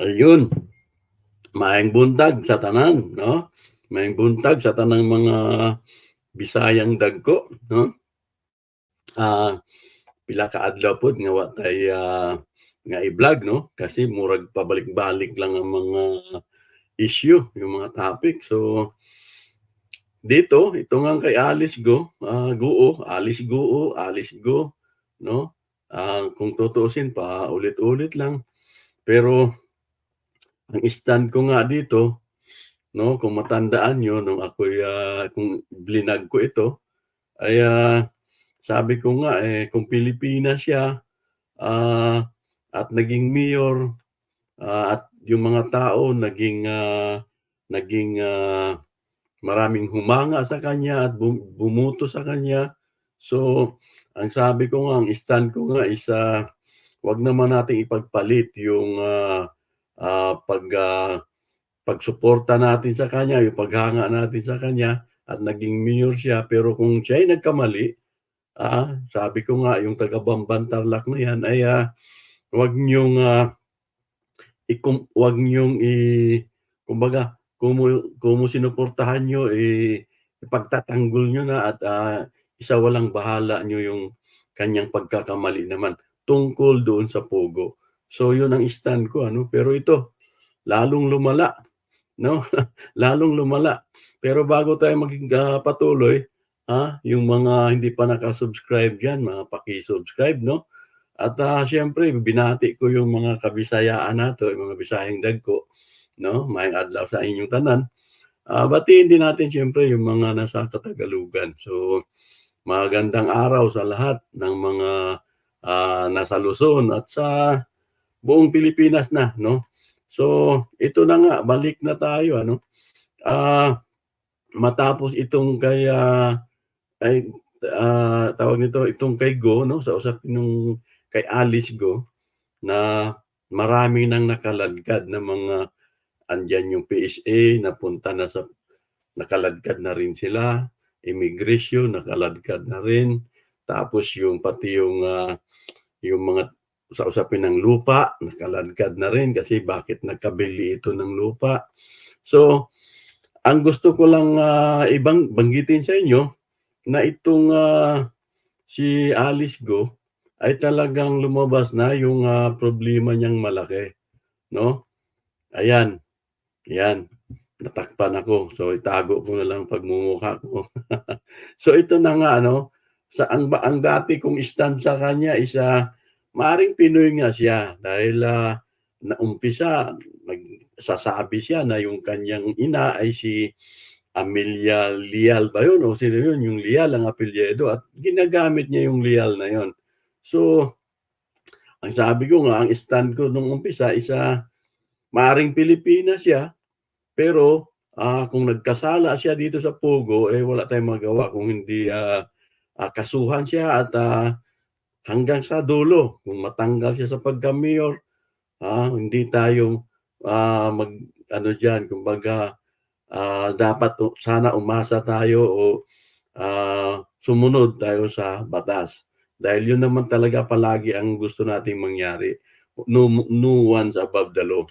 Ayun. Maayong buntag sa tanan, no? Maayong buntag sa tanang mga Bisayang dagko, no? Ah, pila ka adlaw pod nga wa tay ah, nga i-vlog, no? Kasi murag pabalik-balik lang ang mga issue, yung mga topic. So, dito, ito nga kay Alice Go, ah, Guo, Alice Guo, Alice Go, no? Ah, kung tutuusin pa ulit-ulit lang. Pero ang stand ko nga dito, no, kung matandaan niyo nung ako'y ah, kung blinag ko ito, ay ah, sabi ko nga eh kung Pilipinas siya ah, at naging mayor ah, at yung mga tao naging ah, naging ah, maraming humanga sa kanya at bum- bumuto sa kanya. So, ang sabi ko nga, ang stand ko nga is ah, wag naman nating ipagpalit yung ah, ah, pag ah, pagsuporta natin sa kanya, yung paghanga natin sa kanya at naging mayor siya pero kung siya ay nagkamali, ah, sabi ko nga yung taga Bamban Tarlac na yan ay ah, wag niyong ah, ikum, wag niyong i kumbaga kung mo sinuportahan niyo eh ipagtatanggol niyo na at ah, isa walang bahala niyo yung kanyang pagkakamali naman tungkol doon sa Pogo. So yun ang stand ko ano? Pero ito lalong lumala no? Lalong lumala. Pero bago tayo maging ah, patuloy ah yung mga hindi pa naka-subscribe diyan mga paki-subscribe no? At ah, siyempre binati ko yung mga kabisayaan nato yung mga Bisayang dagko no? May adlaw sa inyong tanan. Ah, batiin din natin siyempre yung mga nasa Katagalugan. So magandang araw sa lahat ng mga ah, nasa Luzon at sa buong Pilipinas na no So, ito na nga, balik na tayo, ano? Ah, matapos itong kay, ah, ay, ah, tawag nito, itong kay Go, no? Sa usapin nung kay Alice Go, na marami nang nakaladkad na mga, andyan yung PSA, napunta na sa, nakaladkad na rin sila, immigration, nakaladkad na rin, tapos yung pati yung, ah, yung mga sa usapin ng lupa, nakaladkad na rin kasi bakit nagkabili ito ng lupa. So, ang gusto ko lang ah, ibang banggitin sa inyo na itong ah, si Alice Go ay talagang lumabas na yung ah, problema niyang malaki, no? Ayan. Yan. Natakpan ako. So itago ko na lang pagmumukha ko. so ito na nga ano, sa ang ang dati kong stand sa kanya is ah, Maaring Pinoy nga siya dahil uh, naumpisa, nagsasabi siya na yung kanyang ina ay si Amelia Lial ba yun? O sino yun? Yung Lial ang apelyedo at ginagamit niya yung Lial na yun. So, ang sabi ko nga, ang stand ko nung umpisa isa, maaring Pilipinas siya, pero uh, kung nagkasala siya dito sa Pogo, eh wala tayong magawa kung hindi uh, uh, kasuhan siya at uh, hanggang sa dulo. Kung matanggal siya sa pagka-mayor ah, hindi tayo ah, mag ano diyan kumbaga ah, dapat sana umasa tayo o ah, sumunod tayo sa batas. Dahil yun naman talaga palagi ang gusto nating mangyari. No, no one's above the law.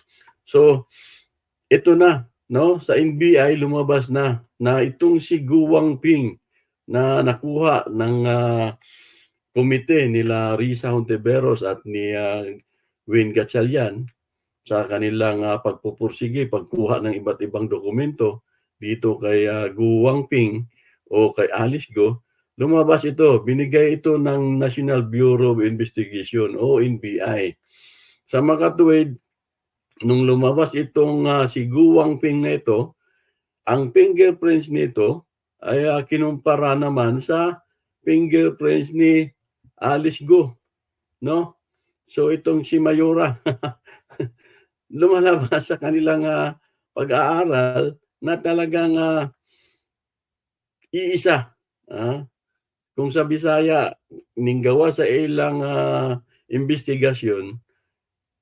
So ito na no? Sa NBI lumabas na na itong si Guwang Ping na nakuha ng uh, komite nila Risa Honteveros at ni uh, Wayne Gatchalian sa kanilang uh, pagpupursige, pagkuha ng iba't ibang dokumento dito kay uh, Gu Wangping o kay Alice Go, lumabas ito, binigay ito ng National Bureau of Investigation o NBI. Sa makatuwid, nung lumabas itong uh, si Gu Wangping na ito, ang fingerprints nito ay uh, kinumpara naman sa fingerprints ni Alice Go, no? So itong si Mayura lumalabas sa kanilang uh, pag-aaral na talagang uh, iisa. Uh, kung sa Bisaya ninggawa sa ilang uh, investigasyon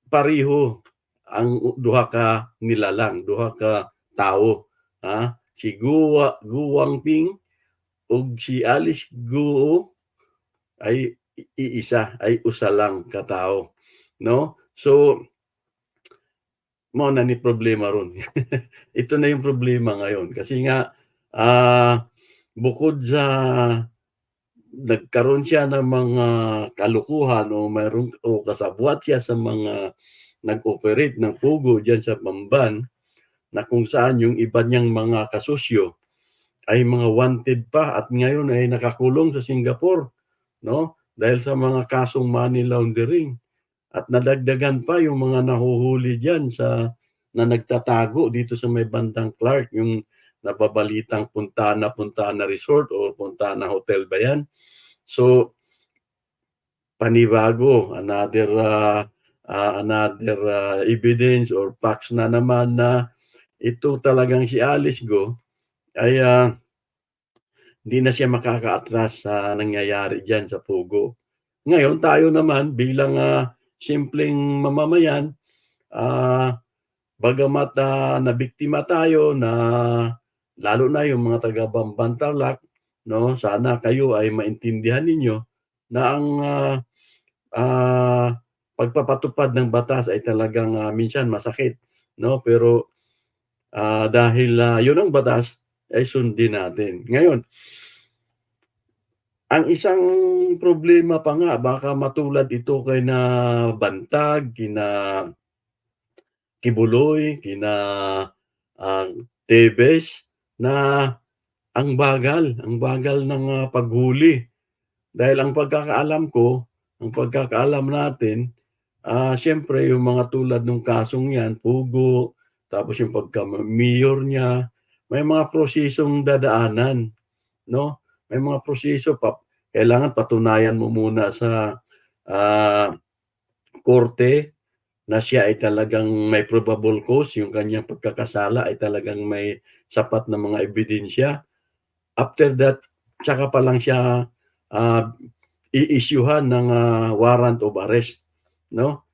pariho ang duha ka nilalang, duha ka tao, ha? Si Guwa Guwang Ping ug si Alice Guo ay iisa ay usa lang katao no so mao na ni problema ron. Ito na yung problema ngayon kasi nga, ah, bukod sa nagkaroon siya ng mga kalukuhan o mayroong o kasabwat siya sa mga nag-operate ng pugo diyan sa Bamban, na kung saan yung iba niyang mga kasusyo ay mga wanted pa at ngayon ay nakakulong sa Singapore, 'no? Dahil sa mga kasong money laundering. At nadagdagan pa yung mga nahuhuli diyan sa na nagtatago dito sa may bandang Clark, yung nababalitang Puntana Puntana Resort o Puntana Hotel ba yan? So panibago, another ah, ah, another ah, evidence or facts na naman na ito talagang si Alice Go ay ah, hindi na siya makakaatras sa nangyayari diyan sa Pugo. Ngayon tayo naman bilang ah, simpleng mamamayan, ah, bagamat ah, nabiktima tayo na lalo na yung mga taga Bamban Tarlac, no, sana kayo ay maintindihan ninyo na ang ah, ah, pagpapatupad ng batas ay talagang ah, minsan masakit, no? Pero ah, dahil ah, yun ang batas ay sundin natin. Ngayon, ang isang problema pa nga baka matulad ito kay na Bantag, kina Kibuloy, kina ah, Tevez na ang bagal, ang bagal ng ah, paghuli. Dahil ang pagkakaalam ko, ang pagkakaalam natin, ah, siyempre yung mga tulad ng kasong yan, pugo, tapos yung pagka-mayor niya, may mga prosesong dadaanan, no? May mga proseso pa kailangan patunayan mo muna sa ah, korte na siya ay talagang may probable cause, yung kanyang pagkakasala ay talagang may sapat na mga ebidensya. After that, tsaka pa lang siya ah, i-issuehan ng ah, warrant of arrest, no?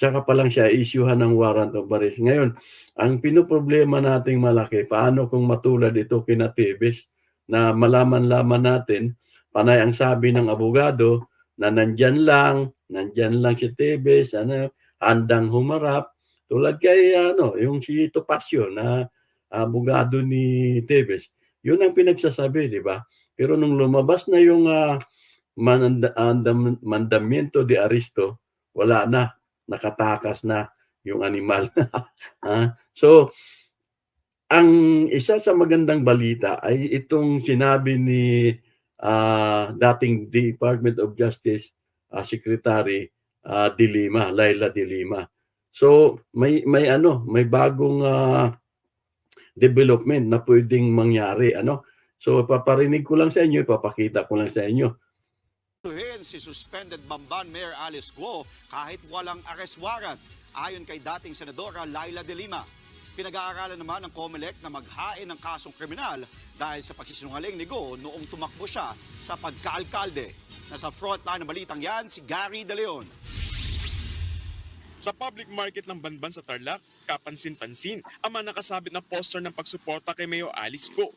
Tsaka pa lang siya i-issuehan ng warrant of arrest. Ngayon, ang pinoproblema nating malaki, paano kung matulad ito kina Tevez na malaman-laman natin, panay ang sabi ng abogado na nandyan lang, nandyan lang si Tevez, ano, handang humarap. Tulad kay ano, yung si Topacio na abogado ni Tevez. Yun ang pinagsasabi, di ba? Pero nung lumabas na yung andam- mandamiento de Aristo, wala na, nakatakas na yung animal. Ah, so, ang isa sa magandang balita ay itong sinabi ni ah, dating Department of Justice ah, Secretary ah, De Lima, Laila De Lima. So, may may ano, may bagong ah, development na pwedeng mangyari, ano? So, paparinig ko lang sa inyo, ipapakita ko lang sa inyo. Tuhin si suspended Bamban Mayor Alice Guo kahit walang arrest warrant ayon kay dating Senadora Laila De Lima. Pinag-aaralan naman ng COMELEC na maghain ng kasong kriminal dahil sa pagsisinungaling ni Go noong tumakbo siya sa pagkaalkalde. Nasa frontline ng balitang yan si Gary De Leon. Sa public market ng Banban sa Tarlac, kapansin-pansin ang mga nakasabit na poster ng pagsuporta kay Mayor Alice Go.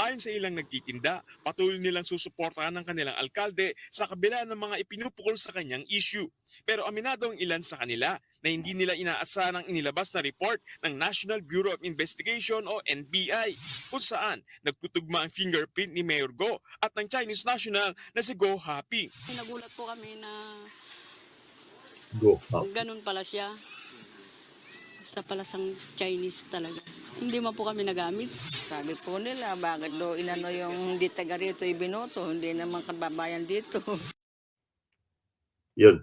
Ayon sa ilang nagtitinda, patuloy nilang susuportahan ng kanilang alkalde sa kabila ng mga ipinupukol sa kanyang issue. Pero aminado ang ilan sa kanila na hindi nila inaasahan ang inilabas na report ng National Bureau of Investigation o NBI kung saan nagtutugma ang fingerprint ni Mayor Go at ng Chinese national na si Go Happy. Nagulat po kami na Go. ganun pala siya. Sa pala sang Chinese talaga. Hindi man po kami nagamit. Sabi po nila, bakit do inano yung di taga rito ibinoto, hindi naman kababayan dito. Yun.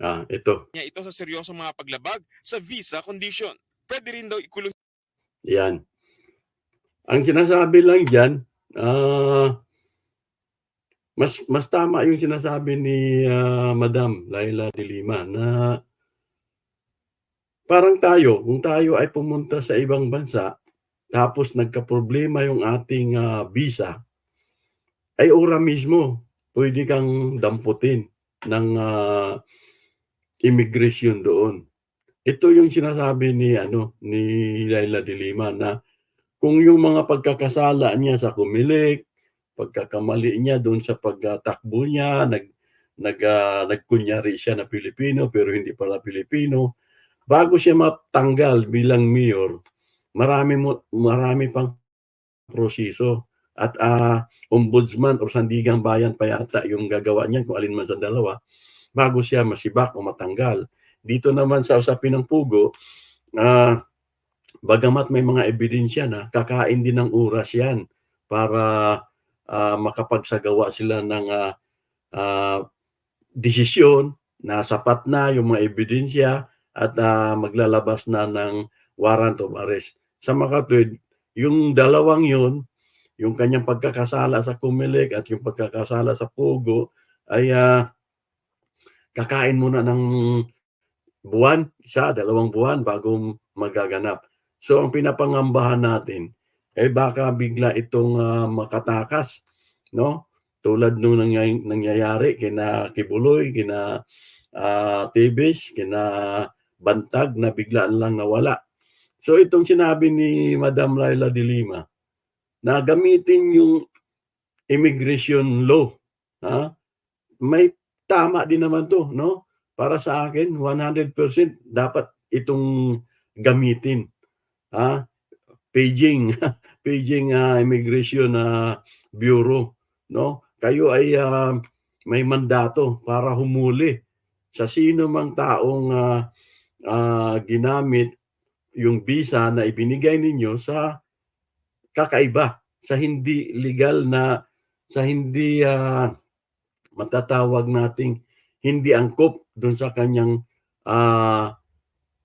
Ah, ito. Ito sa seryosong mga paglabag sa visa condition. Pwede rin daw ikulong Yan. Ang sinasabi lang diyan, ah mas mas tama yung sinasabi ni ah, Madam Laila de Lima na parang tayo, kung tayo ay pumunta sa ibang bansa tapos nagkaproblema yung ating ah, visa, ay ora mismo pwede kang damputin ng ah, immigration doon. Ito yung sinasabi ni ano ni Laila de Lima na kung yung mga pagkakasala niya sa kumilik, pagkakamali niya doon sa pagtakbo niya, nag nag ah, nagkunyari siya na Pilipino pero hindi pala Pilipino, bago siya matanggal bilang mayor, marami mo marami pang proseso at ah, ombudsman o sandigang bayan pa yata yung gagawa niyan kung alin man sa dalawa bago siya masibak o matanggal. Dito naman sa usapin ng pugo, ah, bagamat may mga ebidensya na kakain din ng oras yan para ah, makapagsagawa sila ng ah, ah, desisyon na sapat na yung mga ebidensya at ah, maglalabas na ng warrant of arrest. Sa makatwid, yung dalawang yun, yung kanyang pagkakasala sa Kumilik at yung pagkakasala sa Pugo ay ah, kakain muna ng buwan, isa, dalawang buwan bago magaganap. So ang pinapangambahan natin ay baka bigla itong ah, makatakas, no? Tulad nung nangyay- nangyayari kina Kibuloy, kina ah, Tibis, kina Bantag na biglaan lang nawala. So itong sinabi ni Madam Laila de Lima na gamitin yung immigration law, ha? May tama din naman to, no? Para sa akin 100% dapat itong gamitin. Ha? Paging paging ah, immigration na bureau, no? Kayo ay ah, may mandato para humuli sa sino mang taong ah, ah, ginamit yung visa na ibinigay ninyo sa kakaiba, sa hindi legal na sa hindi ah, matatawag nating hindi angkop doon sa kanyang ah,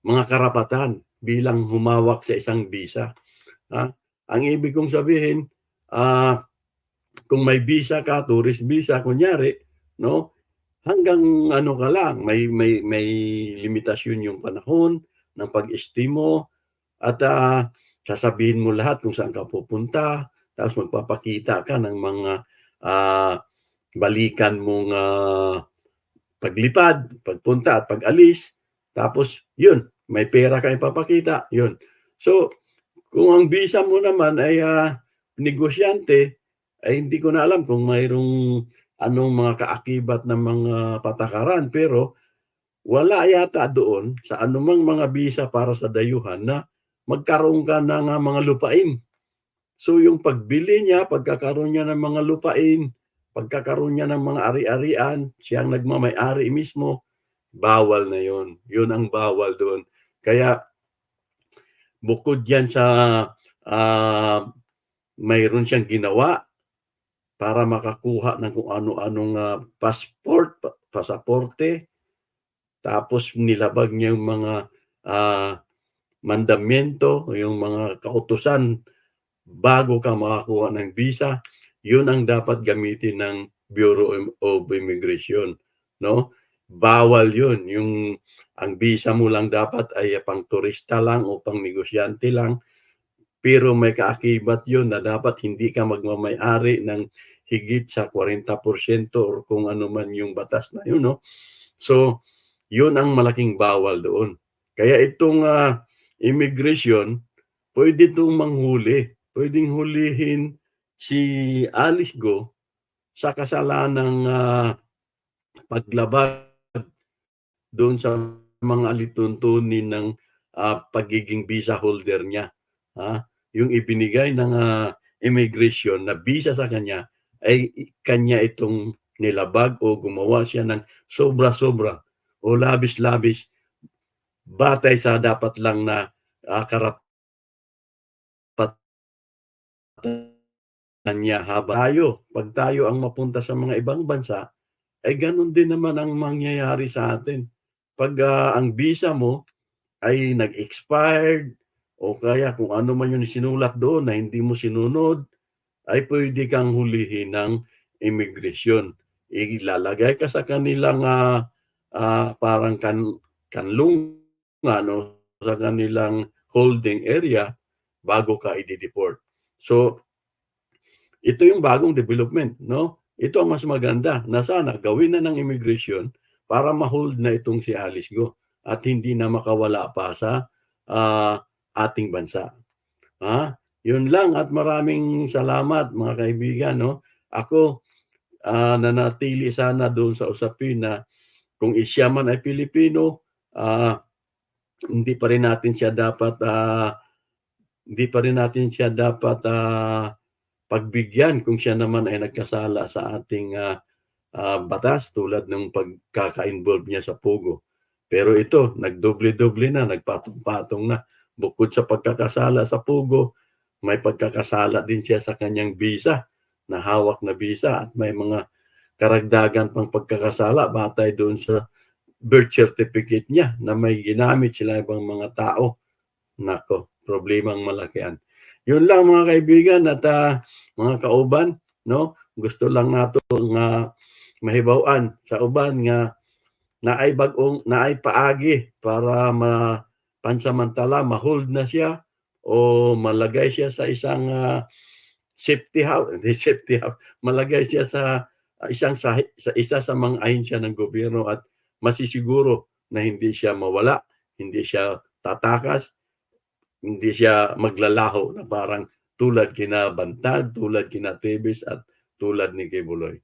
mga karapatan bilang humawak sa isang visa. Ha? Ang ibig kong sabihin, ah, kung may visa ka, tourist visa, kunyari, no? Hanggang ano ka lang, may may may limitasyon yung panahon ng pag-estimo at ah, sasabihin mo lahat kung saan ka pupunta, tapos magpapakita ka ng mga ah, balikan mong ah, paglipad, pagpunta at pag-alis. Tapos, yun, may pera ka ipapakita, yun. So, kung ang visa mo naman ay ah, negosyante, ay hindi ko na alam kung mayroong anong mga kaakibat ng mga patakaran, pero wala yata doon sa anumang mga visa para sa dayuhan na magkaroon ka ng mga lupain. So yung pagbili niya, pagkakaroon niya ng mga lupain, pagkakaroon niya ng mga ari-arian, siyang nagmamay-ari mismo, bawal na yon. Yun ang bawal doon. Kaya bukod yan sa ah, mayroon siyang ginawa para makakuha ng kung ano-anong ah, passport, pa- pasaporte, tapos nilabag niya yung mga ah, mandamiento, yung mga kautusan bago ka makakuha ng visa, yun ang dapat gamitin ng Bureau of Immigration, no? Bawal yun, yung ang visa mo lang dapat ay pang turista lang o pang negosyante lang, pero may kaakibat yun na dapat hindi ka magmamayari ng higit sa 40% or kung ano man yung batas na yun, no? So, yun ang malaking bawal doon. Kaya itong ah, immigration, pwede itong manghuli. Pwedeng hulihin si Alice Go sa kasalanang ah, paglabag doon sa mga alituntunin ng ah, pagiging visa holder niya. Ha? Yung ibinigay ng ah, immigration na visa sa kanya ay kanya itong nilabag o gumawa siya ng sobra-sobra o labis-labis batay sa dapat lang na uh, karapatan niya haba tayo. Pag tayo ang mapunta sa mga ibang bansa, ay ganun din naman ang mangyayari sa atin. Pag ah, ang visa mo ay nag-expired o kaya kung ano man yung sinulat doon na hindi mo sinunod, ay pwede kang hulihin ng immigration. Ilalagay ka sa kanilang ah, ah, parang kan kanlungan no, sa kanilang holding area bago ka i-deport. So, ito yung bagong development, no? Ito ang mas maganda na sana gawin na ng immigration para ma-hold na itong si Alice Go at hindi na makawala pa sa ah, ating bansa. Ha? Yun lang at maraming salamat mga kaibigan, no? Ako ah, nanatili sana doon sa usapin na kung isya man ay Pilipino, ah, hindi pa rin natin siya dapat ah, hindi pa rin natin siya dapat ah, pagbigyan kung siya naman ay nagkasala sa ating ah, ah, batas tulad ng pagkaka-involve niya sa Pogo. Pero ito, nagdoble-doble na, nagpatong-patong na. Bukod sa pagkakasala sa Pogo, may pagkakasala din siya sa kanyang visa, na hawak na visa at may mga karagdagan pang pagkakasala batay doon sa birth certificate niya na may ginamit sila ibang mga tao. Nako, problemang malaki yan. Yun lang mga kaibigan at ah, mga kauban, no? Gusto lang nato nga mahibawan sa uban nga naay bagong naay paagi para ma pansamantala ma-hold na siya o malagay siya sa isang ah, safety house, hindi safety house, malagay siya sa ah, isang sa, sa isa sa mga ahensya ng gobyerno at masisiguro na hindi siya mawala, hindi siya tatakas, hindi siya maglalaho na parang tulad kina Bantag, tulad kina Tebes at tulad ni Kibuloy.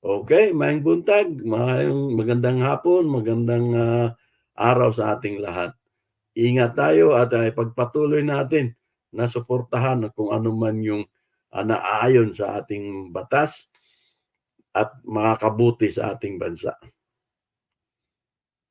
Okay, maayong buntag, maayong magandang hapon, magandang ah, araw sa ating lahat. Ingat tayo at ay pagpatuloy natin na suportahan kung ano man yung ah, naayon sa ating batas at makakabuti sa ating bansa.